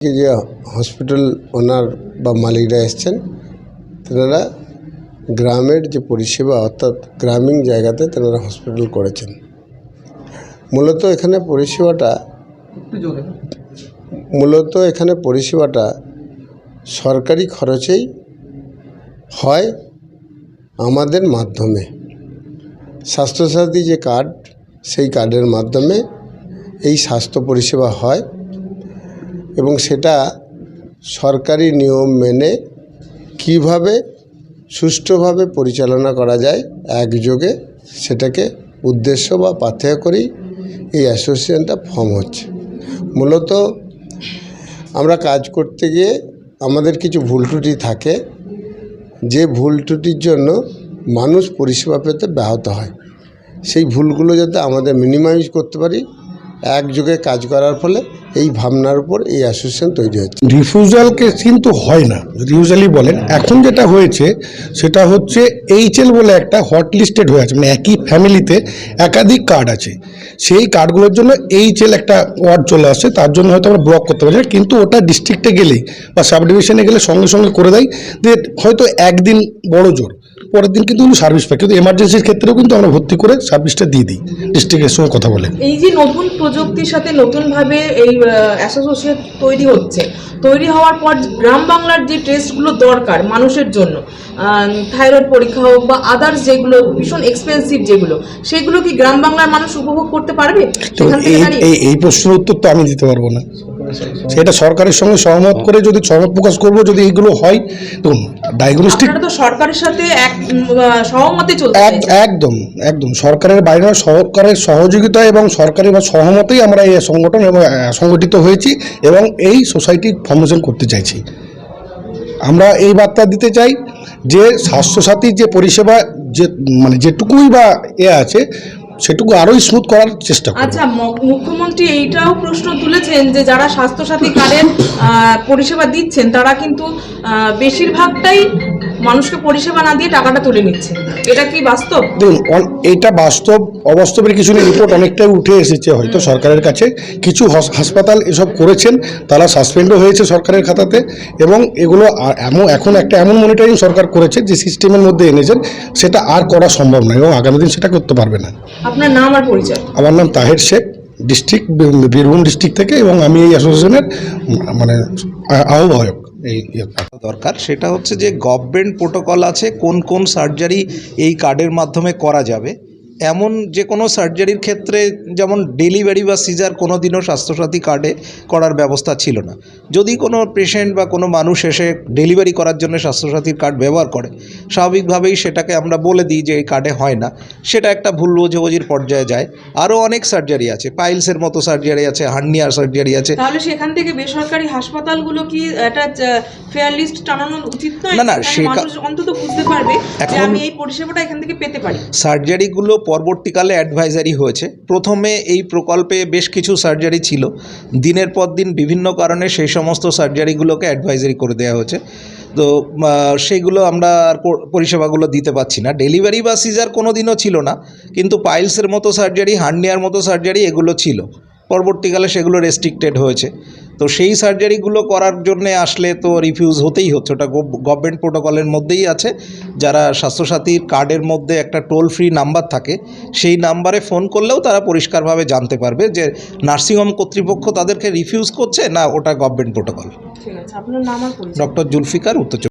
যে হসপিটাল ওনার বা মালিকরা এসছেন তেনারা গ্রামের যে পরিষেবা অর্থাৎ গ্রামীণ জায়গাতে তেনারা হসপিটাল করেছেন মূলত এখানে পরিষেবাটা মূলত এখানে পরিষেবাটা সরকারি খরচেই হয় আমাদের মাধ্যমে স্বাস্থ্যসাথী যে কার্ড সেই কার্ডের মাধ্যমে এই স্বাস্থ্য পরিষেবা হয় এবং সেটা সরকারি নিয়ম মেনে কীভাবে সুষ্ঠুভাবে পরিচালনা করা যায় একযোগে সেটাকে উদ্দেশ্য বা পাথেয় করেই এই অ্যাসোসিয়েশনটা ফর্ম হচ্ছে। মূলত আমরা কাজ করতে গিয়ে আমাদের কিছু ভুল ত্রুটি থাকে, যে ভুল ত্রুটির জন্য মানুষ পরিষেবা পেতে ব্যাহত হয়। সেই ভুলগুলো যাতে আমাদের মিনিমাইজ করতে পারি একযোগে কাজ করার ফলে এই ভাবনার উপর এই অ্যাসোসিয়েশন তৈরি হচ্ছে। রিফিউজাল কেস কিন্তু হয় না ইউজুয়ালি বলেন। এখন যেটা হয়েছে, সেটা হচ্ছে এইচএল বলে একটা হট লিস্টেড হয়ে আছে মানে একই ফ্যামিলিতে একাধিক কার্ড আছে। সেই কার্ডগুলোর জন্য এইচএল একটা ওয়ার্ড চলে আসছে তার জন্য হয়তো আমরা ব্লক করতে পারি কিন্তু ওটা ডিস্ট্রিক্টে গেলেই বা সাব ডিভিশনে গেলে সঙ্গে সঙ্গে করে দেয়, যে হয়তো একদিন বড় জোর। পরের দিন কিন্তু সার্ভিস পাই কিন্তু এমার্জেন্সির ক্ষেত্রেও কিন্তু আমরা ভর্তি করে সার্ভিসটা দিয়ে দিই। ডিস্ট্রিক্টের সঙ্গে কথা বলে। এই যে নতুন প্রযুক্তির সাথে নতুনভাবে এই অ্যাসোসিয়েট তৈরি হচ্ছে তৈরি হওয়ার পর গ্রাম বাংলার যে টেস্টগুলো দরকার মানুষের জন্য থাইরয়েড পরীক্ষা হোক বা আদার্স যেগুলো ভীষণ এক্সপেন্সিভ যেগুলো সেগুলো কি গ্রাম বাংলার মানুষ উপভোগ করতে পারবে? এই প্রশ্নের উত্তর তো আমি দিতে পারব না। সেটা সরকারের সঙ্গে সহমত করে যদি সহমত প্রকাশ করব যদি এইগুলো হয় দেখুন ডায়াগনস্টিক তো সরকারের সাথে এক সহমতে চলতে একদম একদম। সরকারের বাইরে সরকারের সহযোগিতা এবং সরকারি বা সহমতেই আমরা এই সংগঠন এবং সংগঠিত হয়েছি এবং এই সোসাইটি ফর্মেশন করতে চাইছি। আমরা এই বার্তা দিতে চাই যে স্বাস্থ্যসাথীর যে পরিষেবা যে মানে যেটুকুই বা এ আছে সেটুকু আরও স্মুথ করার চেষ্টা আচ্ছা মুখ্যমন্ত্রী এইটাও প্রশ্ন তুলেছেন যে যারা স্বাস্থ্য সাথী কার্ডের পরিষেবা দিচ্ছেন, তারা কিন্তু বেশিরভাগটাই মানুষকে পরিষেবা না দিয়ে টাকাটা তুলে নিচ্ছে। এটা কি বাস্তব? দেখুন এইটা বাস্তব অবাস্তবের কিছু রিপোর্ট অনেকটাই উঠে এসেছে হয়তো সরকারের কাছে। কিছু হাসপাতাল এসব করেছেন তারা সাসপেন্ডও হয়েছে সরকারের খাতাতে এবং এগুলো এমন এখন একটা এমন মনিটরিং সরকার করেছে যে সিস্টেমের মধ্যে এনেছেন সেটা আর করা সম্ভব নয় এবং আগামী দিন সেটা করতে পারবে না। আপনার নাম আর পরিচয়? আমার নাম তাহের শেখ ডিস্ট্রিক্ট বীরভূম ডিস্ট্রিক্ট থেকে এবং আমি এই অ্যাসোসিয়েশনের মানে আহ্বায়ক। দরকার সেটা হচ্ছে যে গভর্নমেন্ট প্রোটোকল আছে কোন কোন সার্জারি এই কার্ডের মাধ্যমে করা যাবে। এমন যে কোনো সার্জারির ক্ষেত্রে যেমন ডেলিভারি বা সিজার কোনো দিনও স্বাস্থ্যসাথী কার্ডে করার ব্যবস্থা ছিল না। যদি কোনো পেশেন্ট বা কোনো মানুষ এসে ডেলিভারি করার জন্য স্বাস্থ্যসাথীর কার্ড ব্যবহার করে স্বাভাবিকভাবেই সেটাকে আমরা বলে দিই যে এই কার্ডে হয় না। সেটা একটা ভুল বোঝাবুঝির পর্যায়ে যায়। আরও অনেক সার্জারি আছে পাইলসের মতো সার্জারি আছে হার্নিয়ার সার্জারি আছে। তাহলে সেখান থেকে বেসরকারি হাসপাতালগুলো কি একটা ফেয়ার লিস্ট টানানো উচিত নয়? না, না, অন্তত বুঝতে পারবে যে আমি এই পরিষেবাটা এখান থেকে পেতে পারি। সার্জারিগুলো পরবর্তীকালে অ্যাডভাইজারি হয়েছে। প্রথমে এই প্রকল্পে বেশ কিছু সার্জারি ছিল। দিনের পর দিন বিভিন্ন কারণে সেই সমস্ত সার্জারিগুলোকে অ্যাডভাইজারি করে দেওয়া হয়েছে। তো সেগুলো আমরা আর পরিষেবাগুলো দিতে পাচ্ছি না। ডেলিভারি বা সিজার কোনো দিনও ছিল না। কিন্তু পাইলসের মতো সার্জারি হার্নিয়ার মতো সার্জারি এগুলো ছিল। পরবর্তীকালে সেগুলো রেস্ট্রিক্টেড হয়েছে। তো সেই সার্জারিগুলো করার জন্যে আসলে তো রিফিউজ হতেই হচ্ছে। ওটা গভর্নমেন্ট প্রোটোকলের মধ্যেই আছে। যারা স্বাস্থ্যসাথীর কার্ডের মধ্যে একটা টোল ফ্রি নাম্বার থাকে সেই নাম্বারে ফোন করলেও তারা পরিষ্কারভাবে জানতে পারবে যে নার্সিংহোম কর্তৃপক্ষ তাদেরকে রিফিউজ করছে না ওটা গভর্নমেন্ট প্রোটোকল ঠিক আছে আপনার নাম ডক্টর জুলফিকার উত্তর